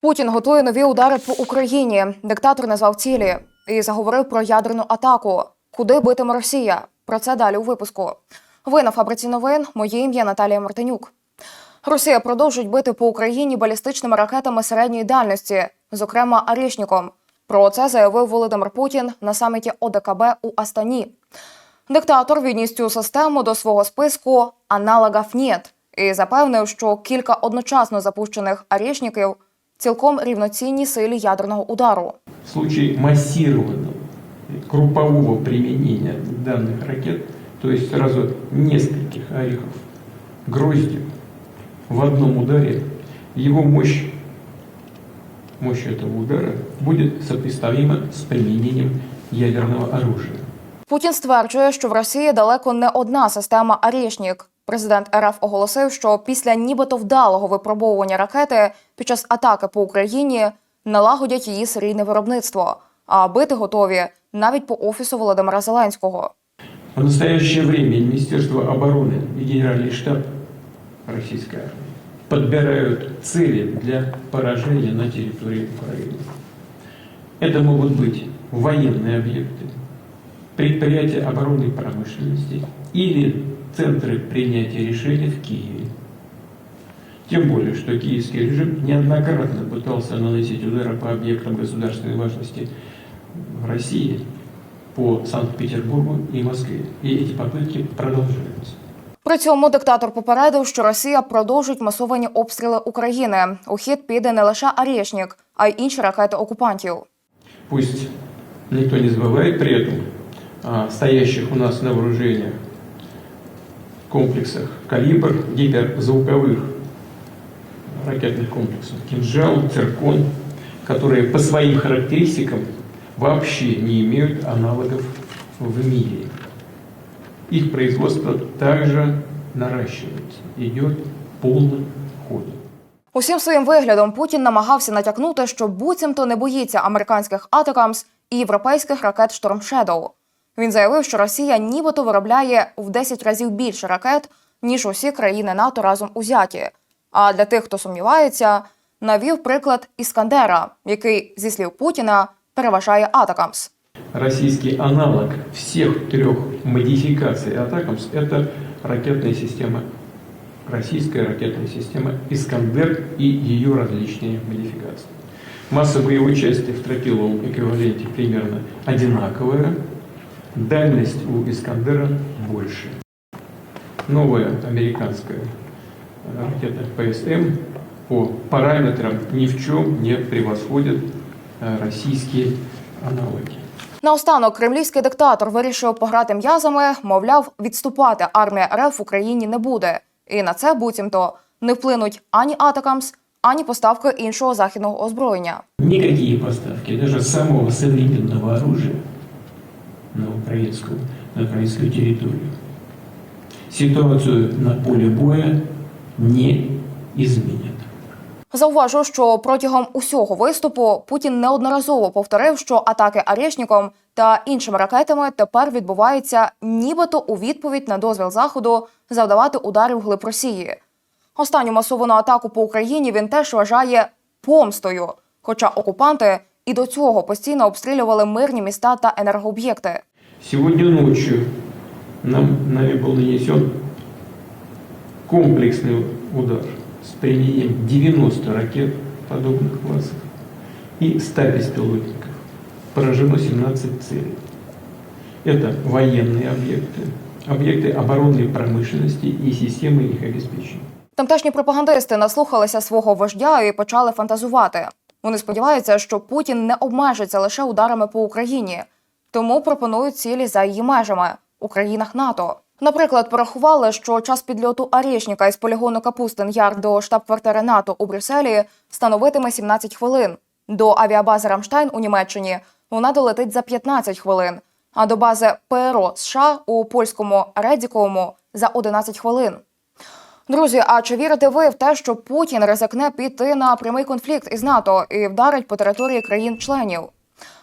Путін готує нові удари по Україні. Диктатор назвав цілі і заговорив про ядерну атаку. Куди битиме Росія? Про це далі у випуску. Ви на фабриці новин. Моє ім'я Наталія Мартинюк. Росія продовжить бити по Україні балістичними ракетами середньої дальності, зокрема Арішніком. Про це заявив Володимир Путін на саміті ОДКБ у Астані. Диктатор відніс цю систему до свого списку аналогів нет і запевнив, що кілька одночасно запущених арішників цілком рівноцінні силі ядерного удару. В случае массированного группового применения данных ракет, то есть сразу нескольких орехов гроздью в одном ударе, его мощь, мощь этого удара будет сопоставима с применением ядерного оружия. Путін стверджує, що в Росії далеко не одна система Арішнік. Президент РФ оголосив, що після нібито вдалого випробовування ракети під час атаки по Україні налагодять її серійне виробництво, а бити готові навіть по офісу Володимира Зеленського. В настоящее время Министерство обороны и Генеральный штаб российской армии подбирают цели для поражения на территории Украины. Это могут быть военные объекты, предприятия оборонной промышленности или центры принятия решений в Киеве. Тем более, что киевский режим неоднократно пытался наносить удары по объектам государственной важности в России, по Санкт-Петербургу и Москве. И эти попытки продолжаются. При цьому диктатор попередив, що Росія продовжить масовані обстріли України. У хід піде не лише Арішнік, а й інші ракети окупантів. Пусть никто не забывает при этом о стоящих у нас на вооружениях комплексах «Калибр», гиперзвуковых ракетных комплексов «Кинжал», «Циркон», которые по своим характеристикам вообще не имеют аналогов в мире. Их производство также наращивается, идет полным ходом. Усім своїм виглядом Путін намагався натякнути, що буцімто не боїться американських Атакамс і європейських ракет Storm Shadow. Він заявив, що Росія нібито виробляє в 10 разів більше ракет, ніж усі країни НАТО разом узяті. А для тих, хто сумнівається, навів приклад Іскандера, який, зі слів Путіна, переважає Атакамс. Российский аналог всех трех модификаций «Атакамс» – это ракетная система, российская ракетная система «Искандер» и ее различные модификации. Масса боевой части в тротиловом эквиваленте примерно одинаковая, дальность у «Искандера» больше. Новая американская ракета ПСМ по параметрам ни в чем не превосходит э, российские аналоги. Наостанок кремлівський диктатор вирішив пограти м'язами, мовляв, відступати армія РФ в Україні не буде. І на це буцімто не вплинуть ані Атакамс, ані поставки іншого західного озброєння. Никакие поставки даже самого современного оружия на украинскую, на украинскую территорию ситуацию на поле боя не изменят. Зауважу, що протягом усього виступу Путін неодноразово повторив, що атаки Арєшніком та іншими ракетами тепер відбуваються нібито у відповідь на дозвіл заходу завдавати ударів вглиб Росії. Останню масовану атаку по Україні він теж вважає помстою, хоча окупанти і до цього постійно обстрілювали мирні міста та енергооб'єкти. Сегодня ночью нам, нами был нанесен комплексный удар с применением 90 ракет подобных классов и 100 беспилотников. Поражено 17 целей. Это военные объекты, объекты оборонной промышленности и системы их обеспечения. Тамтешні пропагандисти наслухалися свого вождя і почали фантазувати. Вони сподіваються, що Путін не обмежиться лише ударами по Україні, тому пропонують цілі за її межами у країнах НАТО. Наприклад, порахували, що час підльоту Арішніка із полігону Капустин Яр до штаб-квартири НАТО у Брюсселі становитиме 17 хвилин. До авіабази Рамштайн у Німеччині вона долетить за 15 хвилин, а до бази ПРО США у польському Редіковому за 11 хвилин. Друзі, а чи вірите ви в те, що Путін ризикне піти на прямий конфлікт із НАТО і вдарить по території країн-членів?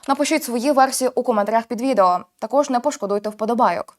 Напишіть свої версії у коментарях під відео. Також не пошкодуйте вподобайок.